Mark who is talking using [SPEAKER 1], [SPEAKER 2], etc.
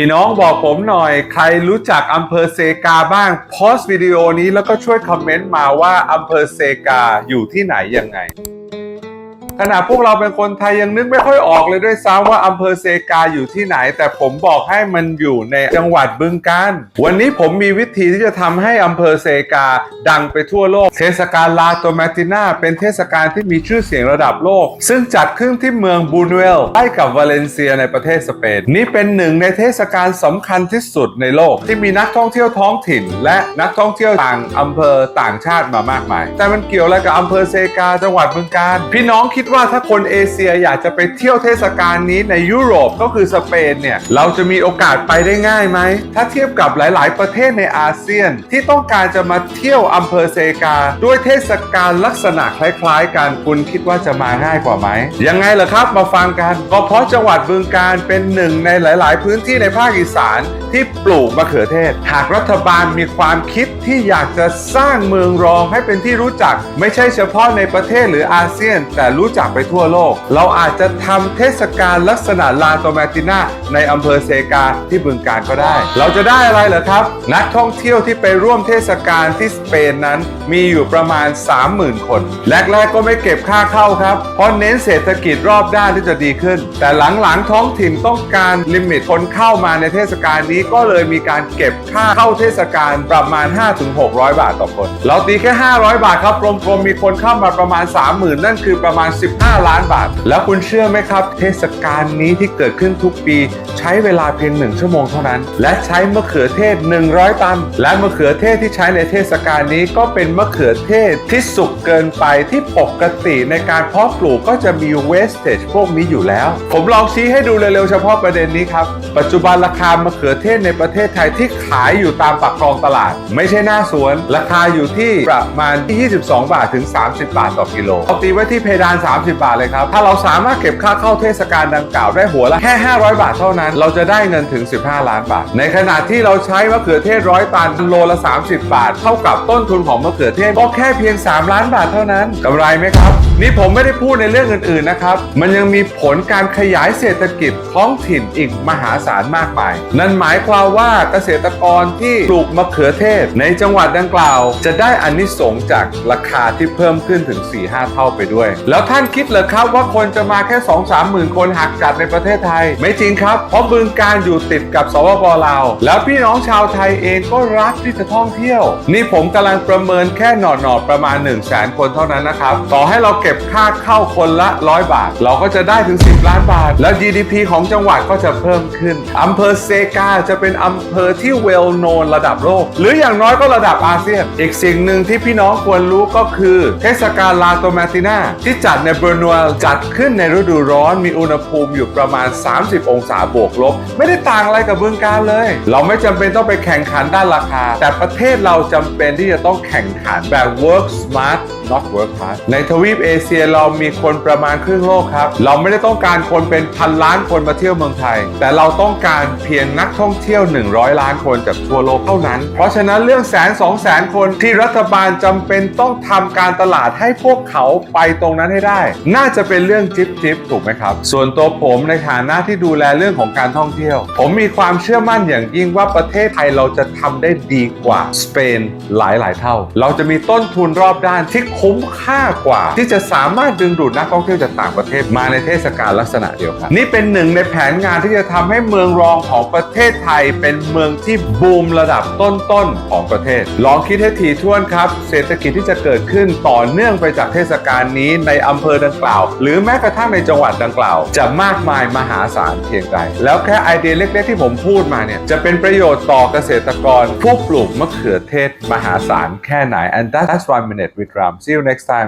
[SPEAKER 1] พี่น้องบอกผมหน่อย ใครรู้จักอำเภอเซกาบ้างโพสต์วิดีโอนี้แล้วก็ช่วยคอมเมนต์มาว่าอำเภอเซกาอยู่ที่ไหนยังไง ขณะพวกเราเป็นคนไทยยังนึกไม่ค่อยออกเลยด้วยซ้ำว่าอำเภอเซกาอยู่ที่ไหน แต่ผมบอกให้มันอยู่ในจังหวัดบึงกาฬวันนี้ผมมีวิธีที่จะทำให้อำเภอเซกาดังไปทั่วโลก เทศกาลลาโตมาตินาเป็นเทศกาลที่มีชื่อเสียงระดับโลก ซึ่งจัดขึ้นที่เมืองบูนเวลใกล้กับวาเลนเซียในประเทศสเปนนี่เป็นหนึ่งในเทศกาลสำคัญที่สุดในโลก ที่มีนักท่องเที่ยวท้องถิ่น และนักท่องเที่ยวต่างอำเภอต่างชาติมามากมาย แต่มันเกี่ยวอะไรกับอำเภอเซกาจังหวัดบึงกาฬพี่น้องคิดว่าถ้าคนเอเชียอยากจะไปเที่ยวเทศกาลนี้ในยุโรปก็คือสเปนเนี่ย เราจะมีโอกาสไปได้ง่ายไหม ถ้าเทียบกับหลาย ๆ ประเทศในอาเซียน ที่ต้องการจะมาเที่ยวอำเภอเซกา ด้วยเทศกาลลักษณะคล้าย ๆ กันคุณคิดว่าจะมาง่ายกว่าไหม ยังไงล่ะครับมาฟังกัน ก็เพราะจังหวัดบึงการเป็นหนึ่งในหลาย ๆ พื้นที่ในภาคอีสาน ที่ปลูกมะเขือเทศ หากรัฐบาลมีความคิด ที่อยากจะสร้างเมืองรองให้เป็นที่รู้จัก ไม่ใช่เฉพาะในประเทศหรืออาเซียน แต่รู้จักไปทั่วโลก เราอาจจะทำเทศกาลลักษณะลาโตมาตินาในอำเภอเซกาที่บึงการก็ได้ เราจะได้อะไรเหรอครับ นักท่องเที่ยวที่ไปร่วมเทศกาลที่สเปนนั้นมีอยู่ประมาณ 30,000 คน แรกๆก็ไม่เก็บค่าเข้าครับ เพราะเน้นเศรษฐกิจรอบด้านที่จะดีขึ้น แต่หลังๆท้องถิ่นต้องการลิมิตคนเข้ามาในเทศกาลนี้ก็เลยมีการเก็บค่าเข้าเทศกาลประมาณ5-600 บาทต่อคน เราตีแค่ 500 บาทครับกลมๆมีคนเข้ามาประมาณ 30,000 นั่นคือประมาณ 15 ล้านบาท แล้วคุณเชื่อไหมครับ เทศกาลนี้ที่เกิดขึ้นทุกปี ใช้เวลาเพียง 1 ชั่วโมงเท่านั้น และใช้มะเขือเทศ 100 ตัน และมะเขือเทศที่ใช้ในเทศกาลนี้ก็เป็นมะเขือเทศที่สุกเกินไปที่ปกติในการเพาะปลูกก็จะมี wastage พวกนี้อยู่แล้ว ผมลองชี้ให้ดูเร็วๆเฉพาะประเด็นนี้ครับปัจจุบันราคามะเขือเทศในประเทศไทยที่ขายอยู่ตามปากคลองตลาด ไม่ใช่หน้าสวน ราคาอยู่ที่ประมาณที่22 บาทถึง 30 บาทต่อกิโลเอาตีไว้ที่เพดาน 30 บาทเลยครับ ถ้าเราสามารถเก็บค่าเข้าเทศกาลดังกล่าวได้หัวละแค่ 500 บาทเท่านั้น เราจะได้เงินถึง 15 ล้านบาท ในขณะที่เราใช้มะเขือเทศร้อยตันโลละ 30 บาท เท่ากับต้นทุนของมะเขือเทศก็แค่เพียง 3 ล้านบาทเท่านั้นกำไรไหมครับ นี่ผมไม่ได้พูดในเรื่องอื่นๆนะครับ มันยังมีผลการขยายเศรษฐกิจท้องถิ่นอีกมหาศาลมากมาย นั่นหมายความว่าเกษตรกรที่ปลูกมะเขือเทศในจังหวัดดังกล่าว จะได้อานิสงส์จากราคาที่เพิ่มขึ้นถึง 4-5 เท่าไปด้วย แล้วท่านคิดเหรอครับว่าคนจะมาแค่ 2-3 หมื่นคนหักจัดในประเทศไทย ไม่จริงครับ เพราะบึงการอยู่ติดกับสปปลาว แล้วพี่น้องชาวไทยเองก็รักที่จะท่องเที่ยว นี่ผมกำลังประเมินแค่หนอๆประมาณ 1 0 0 0 0แสนคนเท่านั้นนะครับ ต่อให้เราเก็บค่าเข้าคนละ 100 บาท เราก็จะได้ถึง 10 ล้านบาท แล้ว GDP ของจังหวัดก็จะเพิ่มขึ้นอำเภอเซกาจะเป็นอำเภอที่ well known ระดับโลก หรืออย่างน้อยก็ระดับอาเซียน อีกสิ่งหนึ่งที่พี่น้องควรรู้ก็คือ เทศกาลลาโตมาตินาที่จัดในเบอร์นัวลจัดขึ้นในฤดูร้อนมีอุณหภูมิอยู่ประมาณ 30 องศาบวกลบ ไม่ได้ต่างอะไรกับเมืองการเลย เราไม่จำเป็นต้องไปแข่งขันด้านราคา แต่ประเทศเราจำเป็นที่จะต้องแข่งขันแบบ work smart not work hard ในทวีปเอเชียเรามีคนประมาณครึ่งโลกครับ เราไม่ได้ต้องการคนเป็นพันล้านคนมาเที่ยวเมืองไทย แต่เราต้องการเพียงนักท่องเที่ยว 100 ล้านคนจากทั่วโลกเท่านั้น เพราะฉะนั้นเรื่องแสนสองแสนคนที่รัฐบาลจำเป็นต้องทำการตลาดให้พวกเขาไปตรงนั้นให้ได้ น่าจะเป็นเรื่องจิ๊บจิบถูกไหมครับ ส่วนตัวผมในฐานะที่ดูแลเรื่องของการท่องเที่ยว ผมมีความเชื่อมั่นอย่างยิ่งว่าประเทศไทยเราจะทำได้ดีกว่าสเปนหลายหลายๆเท่า เราจะมีต้นทุนรอบด้านที่คุ้มค่ากว่า ที่จะสามารถดึงดูดนักท่องเที่ยวจากต่างประเทศมาในเทศกาลลักษณะเดียวกันนี่เป็นหนึ่งในแผนงานที่จะทำให้เมืองรองของประเทศไทย เป็นเมืองที่บูมระดับต้นๆของประเทศ ลองคิดให้ถี่ถ้วนครับ เศรษฐกิจที่จะเกิดขึ้นต่อเนื่องไปจากเทศกาลนี้ในอำเภอดังกล่าว หรือแม้กระทั่งในจังหวัดดังกล่าว จะมากมายมหาศาลเพียงใดแล้วแค่ไอเดียเล็ก ๆ ที่ผมพูดมาเนี่ยจะเป็นประโยชน์ต่อเกษตรกรผู้ปลูกมะเขือเทศมหาศาลแค่ไหน and that's one minute with Ram see you next time